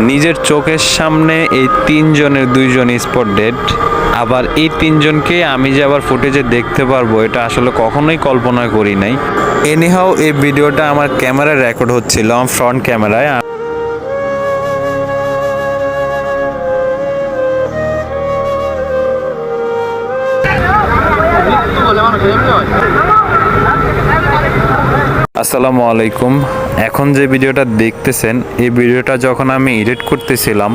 নিজের চোখের সামনে এই তিনজনের দুইজন স্পট ডেড আবার এই তিনজনকে আমি যে আবার ফুটেজে দেখতে পারব, এটা আসলে কখনোই কল্পনা করি নাই। এনিহাও এই ভিডিওটা আমার ক্যামেরায় রেকর্ড হচ্ছিল আমার ফ্রন্ট ক্যামেরায়। আসসালামু আলাইকুম। এখন যে ভিডিওটা দেখতেছেন, এই ভিডিওটা যখন আমি এডিট করতেছিলাম,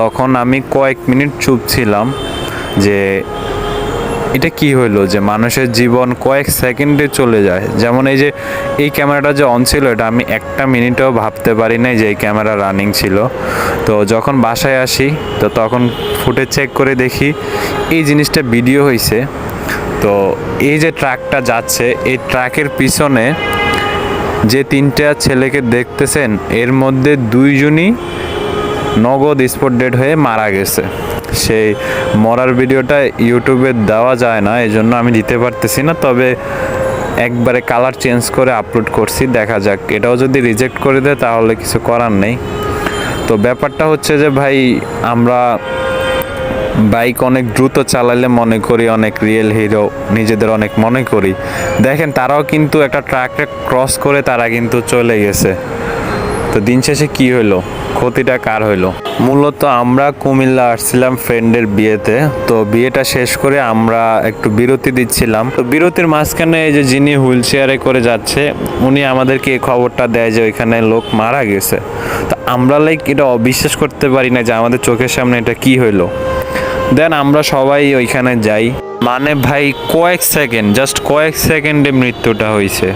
তখন আমি কয়েক মিনিট চুপ ছিলাম যে এটা কি হইল? যে মানুষের জীবন কয়েক সেকেন্ডে চলে যায়। যেমন এই যে, এই ক্যামেরাটা যে অন ছিল, এটা আমি একটা মিনিটও ভাবতে পারি নাই যে এই ক্যামেরা রানিং ছিল। তো যখন বাসায় আসি, তো তখন ফুটে চেক করে দেখি, এই জিনিসটা ভিডিও হয়েছে তো এই যে ট্রাকটা যাচ্ছে, এই ট্রাকের পিছনে যে তিনটা ছেলেকে দেখতেছেন, এর মধ্যে দুইজনই নগদ স্পট ডেড হয়ে মারা গেছে। সেই মরার ভিডিওটা ইউটিউবে দেওয়া যায় না এই জন্য আমি দিতে পারতেছি না, তবে একবারে কালার চেঞ্জ করে আপলোড করছি, দেখা যাক। এটাও যদি রিজেক্ট করে দেয়, তাহলে কিছু করার নেই। তো ব্যাপারটা হচ্ছে যে ভাই, আমরা বাইক অনেক দ্রুত চালালে মনে করি অনেক রিয়েল হিরো নিজেদের অনেক মনে করি। দেখেন, তারাও কিন্তু একটা ট্রাকটা ক্রস করে তারা কিন্তু চলে গেছে। তো দিন শেষে কী হলো ক্ষতিটা কার হইল? মূলত আমরা কুমিল্লা আসছিলাম ফ্রেন্ডের বিয়েতে। তো বিয়েটা শেষ করে আমরা একটু বিরতি দিচ্ছিলাম। তো বিরতির মাঝখানে এই যে যিনি হুইল চেয়ারে করে যাচ্ছে, উনি আমাদেরকে এই খবরটা দেয় যে ওইখানে লোক মারা গেছে। তো আমরা লাইক এটা অবিশ্বাস করতে পারি না যে আমাদের চোখের সামনে এটা কি হইল। দেন আমরা সবাই ওইখানে যাই। মানে ভাই, কয়েক সেকেন্ড জাস্ট কয়েক সেকেন্ডে মৃত্যুটা হয়েছে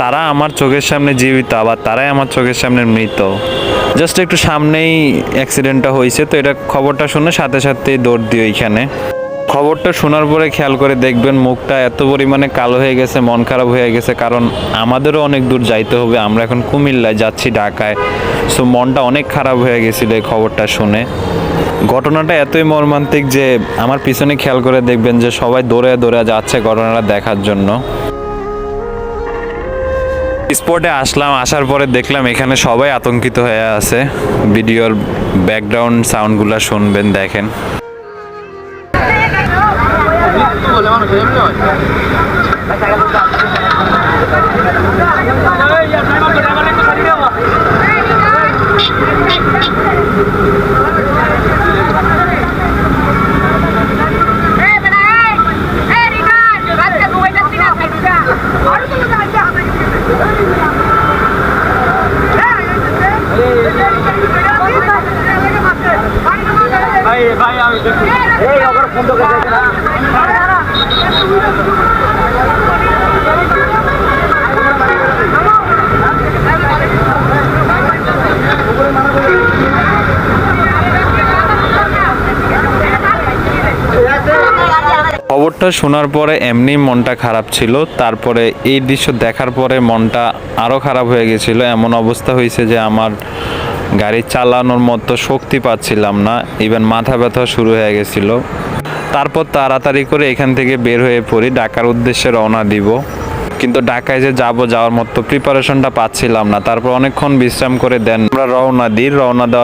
তারা আমার চোখের সামনে জীবিত, আবার তারাই আমার চোখের সামনে মৃত। জাস্ট একটু সামনেই অ্যাক্সিডেন্টটা হয়েছে তো এটা খবরটা শুনে সাথে সাথেই দৌড় দিই ওইখানে। খবরটা শোনার পরে খেয়াল করে দেখবেন মুখটা এত পরিমাণে কালো হয়ে গেছে, মন খারাপ হয়ে গেছে, কারণ আমাদেরও অনেক দূর যাইতে হবে। আমরা এখন কুমিল্লায় যাচ্ছি ঢাকায়। সো মনটা অনেক খারাপ হয়ে গেছিল এই খবরটা শুনে। ঘটনাটা এতই মর্মান্তিক যে আমার পিছনে খেয়াল করে দেখবেন যে সবাই দৌড়ে দৌড়ে যাচ্ছে ঘটনাটা দেখার জন্য। স্পটে আসলাম, আসার পরে দেখলাম এখানে সবাই আতঙ্কিত হয়ে আছে। ভিডিওর ব্যাকগ্রাউন্ড সাউন্ডগুলো শুনবেন, দেখেন। এই আবার ফোন তো খবরটা শোনার পরে এমনি মনটা খারাপ ছিল। তারপরে এই দৃশ্য দেখার পরে মনটা আরও খারাপ হয়ে গেছিল। এমন অবস্থা হয়েছে যে আমার গাড়ি চালানোর মতো শক্তি পাচ্ছিলাম না। ইভেন মাথা ব্যথা শুরু হয়ে গেছিল। তারপর তাড়াতাড়ি করে এখান থেকে বের হয়ে পড়ি। ঢাকার উদ্দেশ্যে রওনা দিব। কিন্তু ঢাকায় যে যাব যাওয়ার মতো প্রিপারেশনটা পাচ্ছিলাম না। তারপর অনেকক্ষণ বিশ্রাম করে দেন। আমরা রওনা দিই। রওনা দেওয়ার